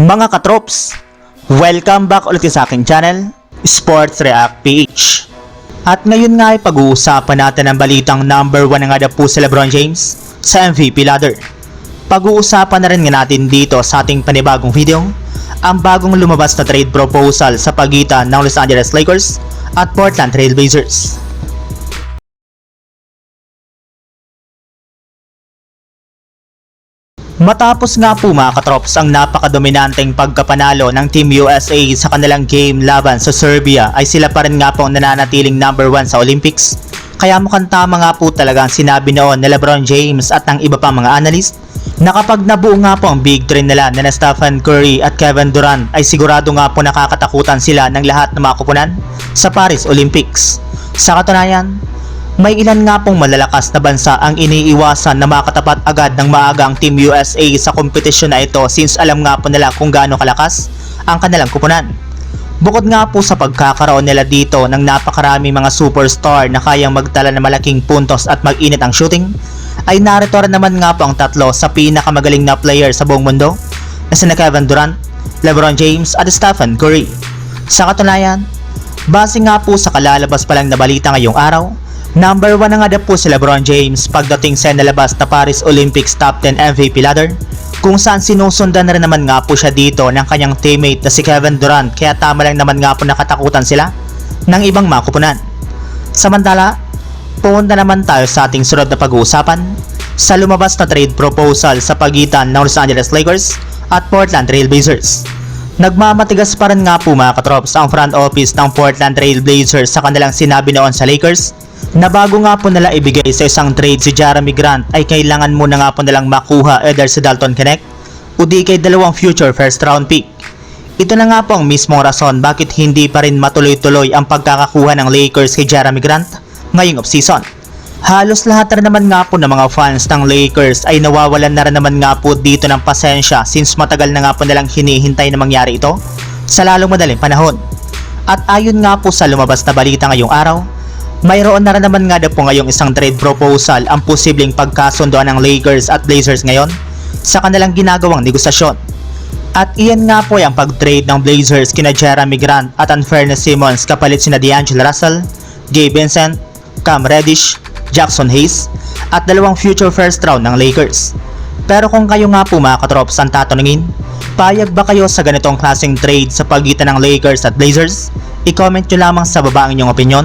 Mga katrops, welcome back ulit sa aking channel, Sports React PH. At ngayon nga ay pag-uusapan natin ang balitang number 1 na nga po si Lebron James sa MVP ladder. Pag-uusapan na rin nga natin dito sa ating panibagong video ang bagong lumabas na trade proposal sa pagitan ng Los Angeles Lakers at Portland Trail Matapos nga po mga katrops ang napakadominanteng pagkapanalo ng Team USA sa kanilang game laban sa Serbia ay sila pa rin nga po ang nananatiling number 1 sa Olympics. Kaya mukhang tama nga po talaga ang sinabi noon ni Lebron James at ng iba pang mga analyst na kapag nabuo nga po ang big three nila na Stephen Curry at Kevin Durant ay sigurado nga po nakakatakutan sila ng lahat ng mga kupunan sa Paris Olympics. Sa katunayan, may ilan nga pong malalakas na bansa ang iniiwasan na makatapat agad ng maaga ang Team USA sa kompetisyon na ito since alam nga po nila kung gaano kalakas ang kanilang kupunan. Bukod nga po sa pagkakaroon nila dito ng napakarami mga superstar na kayang magtala ng malaking puntos at mag-init ang shooting, ay narito rin naman nga po ang tatlo sa pinakamagaling na player sa buong mundo na sina Kevin Durant, LeBron James at Stephen Curry. Sa katunayan, base nga po sa kalalabas pa lang na balita ngayong araw, Number 1 na nga daw po si Lebron James pagdating sa nalabas na Paris Olympics Top 10 MVP ladder kung saan sinusundan na rin naman nga po siya dito ng kanyang teammate na si Kevin Durant kaya tama lang naman nga po nakatakutan sila ng ibang mga kupunan. Samantala, pumunta naman tayo sa ating sunod na pag-uusapan sa lumabas na trade proposal sa pagitan ng Los Angeles Lakers at Portland Trail Blazers. Nagmamatigas pa rin nga po mga katrops ang front office ng Portland Trail Blazers sa kanilang sinabi noon sa Lakers na bago nga po nila ibigay sa isang trade si Jeremy Grant ay kailangan muna nga po nilang makuha either si Dalton Connect o di kay dalawang future first round pick. Ito na nga po ang mismong rason bakit hindi pa rin matuloy-tuloy ang pagkakakuha ng Lakers kay Jeremy Grant ngayong offseason. Halos lahat na naman nga po ng mga fans ng Lakers ay nawawalan na rin naman nga po dito ng pasensya since matagal na nga po nilang hinihintay na mangyari ito sa lalong madaling panahon. At ayon nga po sa lumabas na balita ngayong araw, mayroon na rin naman nga daw po ngayong isang trade proposal ang posibleng pagkasundoan ng Lakers at Blazers ngayon sa kanilang ginagawang negosasyon. At iyan nga po ang pag-trade ng Blazers kina Jeremy Grant at Unfairness Simmons kapalit sina D'Angelo Russell, Gabe Vincent, Cam Reddish, Jackson Hayes at dalawang future first round ng Lakers. Pero kung kayo nga po mga katrops ang tatanungin, payag ba kayo sa ganitong klaseng trade sa pagitan ng Lakers at Blazers? I-comment nyo lamang sa baba ang inyong opinion